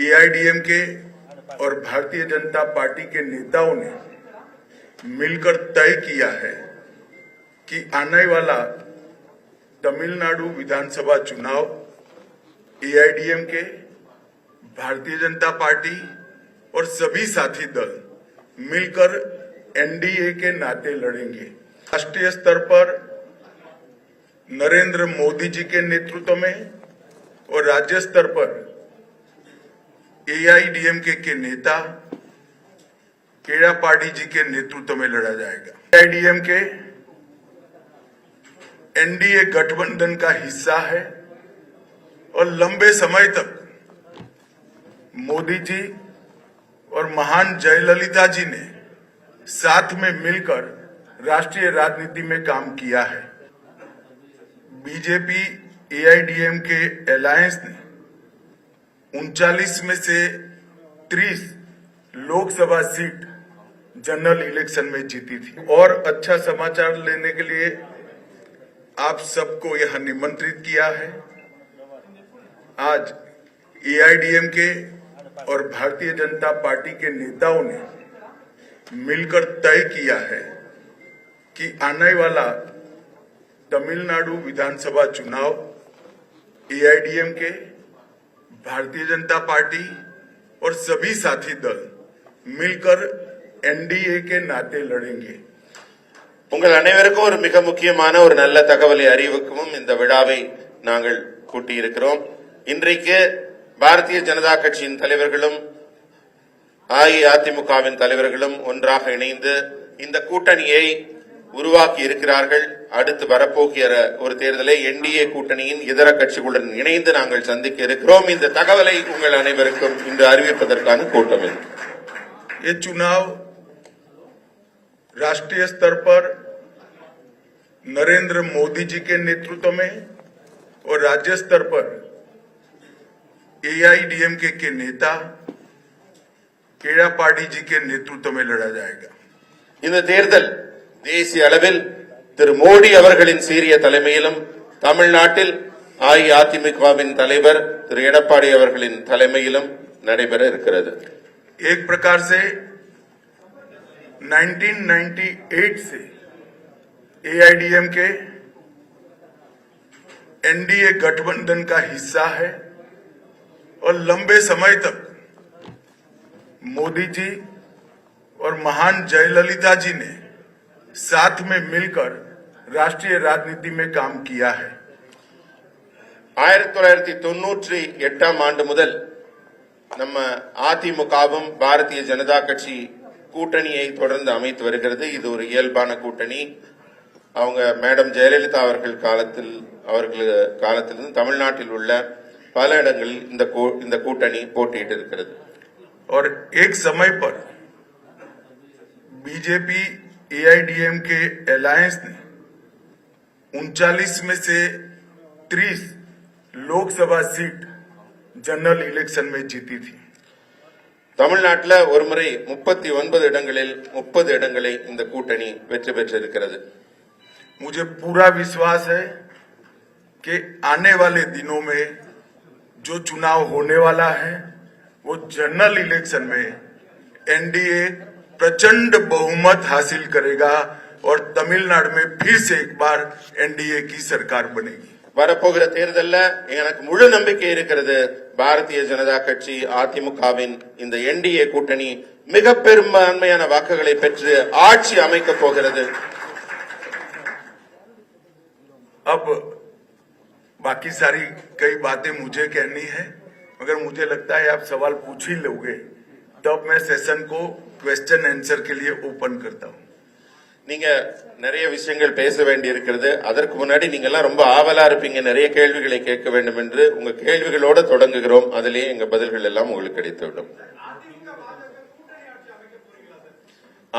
AIADMK और Bharatiya Janata party के नेताओं ने मिलकर तय किया है कि आने वाला तमिलनाडु विधानसभा चुनाव एआईडीएमके भारतीय जनता पार्टी और सभी साथी दल मिलकर एनडीए के नाते लड़ेंगे राष्ट्रीय स्तर पर नरेंद्र मोदी जी के नेतृत्व में और राज्य स्तर पर एआईडीएमके के नेता पार्टी जी के नेतृत्व में लड़ा जाएगा एआईडीएमके एनडीए गठबंधन का हिस्सा है और लंबे समय तक मोदी जी और महान जयललिता जी ने साथ में मिलकर राष्ट्रीय राजनीति में काम किया है बीजेपी एआईडीएम के अलायंस ने उनचालीस में से त्रीस लोकसभा सीट जनरल इलेक्शन में जीती थी और अच्छा समाचार लेने के लिए आप सबको यह निमंत्रित किया है आज एआईडीएमके और भारतीय जनता पार्टी के नेताओं ने मिलकर तय किया है कि आने वाला तमिलनाडु विधानसभा चुनाव एआईडीएमके भारतीय जनता पार्टी और सभी साथी दल मिलकर एनडीए के नाते लड़ेंगे உங்கள் அனைவருக்கும் ஒரு மிக முக்கியமான ஒரு நல்ல தகவலை அறிவிக்கவும் இந்த விழாவை நாங்கள் கூட்டியிருக்கிறோம் இன்றைக்கு பாரதிய ஜனதா கட்சியின் தலைவர்களும் அஇஅதிமுகவின் தலைவர்களும் ஒன்றாக இணைந்து இந்த கூட்டணியை உருவாக்கி இருக்கிறார்கள் அடுத்து வரப்போகிற ஒரு தேர்தலை என்டிஏ கூட்டணியின் இதர கட்சிகளுடன் இணைந்து நாங்கள் சந்திக்க இருக்கிறோம் இந்த தகவலை உங்கள் அனைவருக்கும் இன்று அறிவிப்பதற்கான கூட்டம் ये ராஷ்ட்ரிய राष्ट्रीय स्तर पर नरेंद्र मोदी जी के नेतृत्व में और राज्य स्तर पर एआईडीएमके के नेता केड़ा पार्टी जी के नेतृत्व में लड़ा जाएगा इन தேசி அளவெல் திரு மோடி அவர்களின் சீரிய தலைமையிலும் தமிழ்நாட்டில் ஆகி ஆதிமுகவின் தலைவர் திரு எடப்பாடி அவர்களின் தலைமையிலும் நடைபெற இருக்கிறது एक प्रकार से 1998 से एआईडीएम के एनडीए गठबंधन का हिस्सा है और लंबे समय तक मोदी जी और महान जयललिता जी ने साथ में मिलकर राष्ट्रीय राजनीति में काम किया है ஆயிரத்தி தொள்ளாயிரத்தி தொன்னூற்றி எட்டாம் ஆண்டு முதல் நம்ம அதிமுகவும் பாரதிய ஜனதா கட்சி கூட்டணியை தொடர்ந்து அமைத்து வருகிறது இது ஒரு இயல்பான கூட்டணி அவங்க மேடம் ஜெயலலிதா அவர்கள் காலத்தில் அவர்கள் காலத்திலிருந்து தமிழ்நாட்டில் உள்ள பல இடங்களில் இந்த இந்த கூட்டணி போட்டியிட்டு இருக்கிறது और एक समय पर बीजेपी एआईडीएम के अलायंस ने उनचालीस में से 30 लोकसभा सीट जनरल इलेक्शन में जीती थी தமிழ்நாட்டில் முப்பத்தி ஒன்பது இடங்களில் முப்பது இடங்களை இந்த கூட்டணி வெற்றி பெற்றிருக்கிறது मुझे पूरा विश्वास है कि आने वाले दिनों में जो चुनाव होने वाला है वो जनरल इलेक्शन में एनडीए प्रचंड बहुमत हासिल करेगा और तमिलनाडु में फिर से एक बार एनडीए की सरकार बनेगी வரப்போகிற தேர்தல்ல எனக்கு முழு நம்பிக்கை இருக்கிறது பாரதிய ஜனதா கட்சி அதிமுகவின் இந்த என்டிஏ கூட்டணி மிக பெரும்பான்மையான வாக்குகளை பெற்று ஆட்சி அமைக்க போகிறது अब बाकी सारी कई बातें मुझे कहनी है मगर मुझे लगता है आप सवाल पूछ ही लोगे तब मैं सेशन को क्वेश्चन आंसर के लिए ओपन करता हूं நீங்க நிறைய விஷயங்கள் பேச வேண்டி இருக்கிறது அதற்கு முன்னாடி நீங்க எல்லாம் ரொம்ப ஆவலா இருப்பீங்க நிறைய கேள்விகளை கேட்க வேண்டும் என்று உங்க கேள்விகளோட தொடங்குகிறோம் அதிலேயே எங்க பதில்கள் எல்லாம் உங்களுக்கு கிடைத்துவிடும்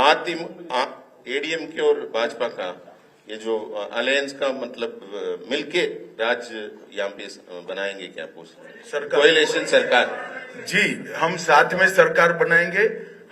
அதிமுக ஒரு के और भाजपा का ये जो अलायंस का मतलब मिलके राज यहाँ पे बनाएंगे क्या पूछ सरकार सरकार जी हम साथ में सरकार बनाएंगे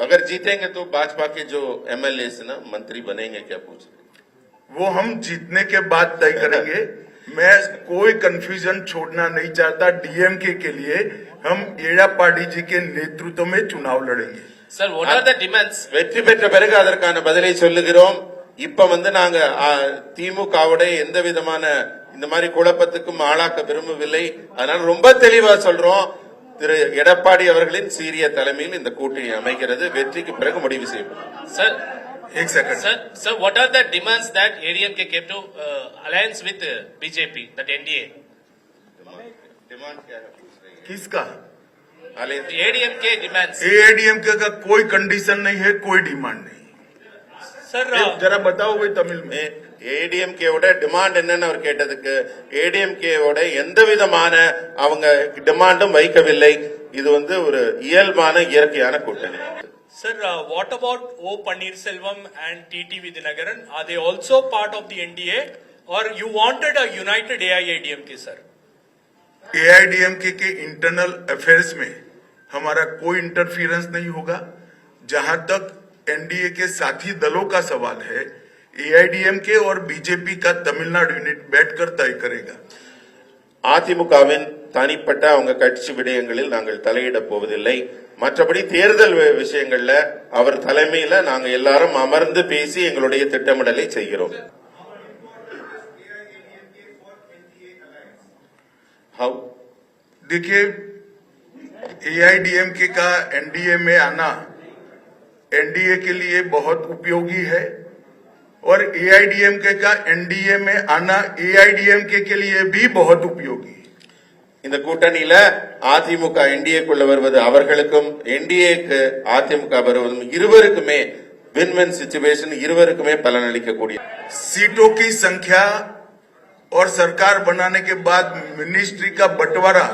अगर जीतेंगे तो भाजपा के जो एम एमएलए ना मंत्री बनेंगे क्या पूछ वो हम जीतने के बाद तय करेंगे मैं कोई कंफ्यूजन छोड़ना नहीं चाहता डीएम के लिए हम एड़ापाड़ी जी के नेतृत्व में चुनाव लड़ेंगे सर वो डिमांड्स वे अदान बदले चलोम तिमकोड़े एधान कुछ आना रोमे तेरे एडापाडी अवர்களே சீரிய தலமில் இந்த கூட்டணி அமைகிறது வெற்றிக்கு பிரகமடிவி செய்யும் sir 1 second sir sir what are the demands that area K get to alliance with BJP that NDA demands யார் ஹப் இஸ்ங்க किसका அலைன்ஸ் ஏडीएमகே டிமாண்ட்ஸ் ஏஏडीएमகே கா ਕੋਈ கண்டிஷன் ਨਹੀਂ ஹே ਕੋਈ டிமாண்ட் ਨਹੀਂ சார் जरा बताओ भाई तमिल में ADMK ஓட டிமாண்ட் என்னன்னு அவர் கேட்டதுக்கு ADMK ஓட எந்த விதமான அவங்க டிமாண்டும் வைக்கவில்லை இது வந்து ஒரு இயல்மான இயற்கையான கூட்டணி sir what about O Panneer Selvam and TTV Dinakaran are they also part of the NDA are you wanted a united AIADMK sir AIADMK के इंटरनल अफेयर्स में हमारा कोई इंटरफेरेंस नहीं होगा जहां तक NDA के साथी दलों का सवाल है ஏஐடிஎம்கே और பிஜேபி கா தமிழ்நாடு யூனிட் बैठकर तय करेगा அதிமுகவின் தனிப்பட்ட அவங்க கட்சி விடயங்களில் நாங்கள் தலையிடப் போவதில்லை மற்றபடி தேர்தல் விஷயங்கள்ல அவர் தலைமையில நாங்கள் எல்லாரும் அமர்ந்து பேசி எங்களுடைய திட்டமிடலை செய்கிறோம் देखिए एआईडीएमके का एनडीए என்டிஏ आना एनडीए के लिए बहुत उपयोगी है और एआईडीएमके का एनडीए में आना एआईडीएमके के लिए भी बहुत उपयोगी இந்த கூட்டணியில सीटों की संख्या और सरकार बनाने के बाद मिनिस्ट्री का बंटवारा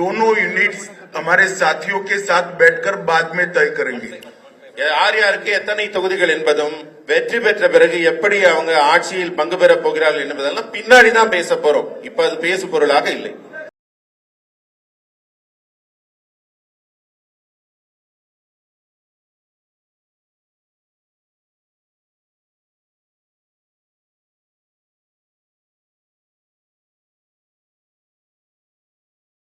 दोनों यूनिट्स हमारे साथियों के साथ बैठकर बाद में तय करेंगे யார் யாருக்கு எத்தனை தொகுதிகள் என்பதும் வெற்றி பெற்ற பிறகு எப்படி அவங்க ஆட்சியில் பங்கு பெறப் போகிறார்கள் என்பதெல்லாம் பின்னாடி தான் பேச போறோம் இப்ப அது பேசு பொருளாக இல்லை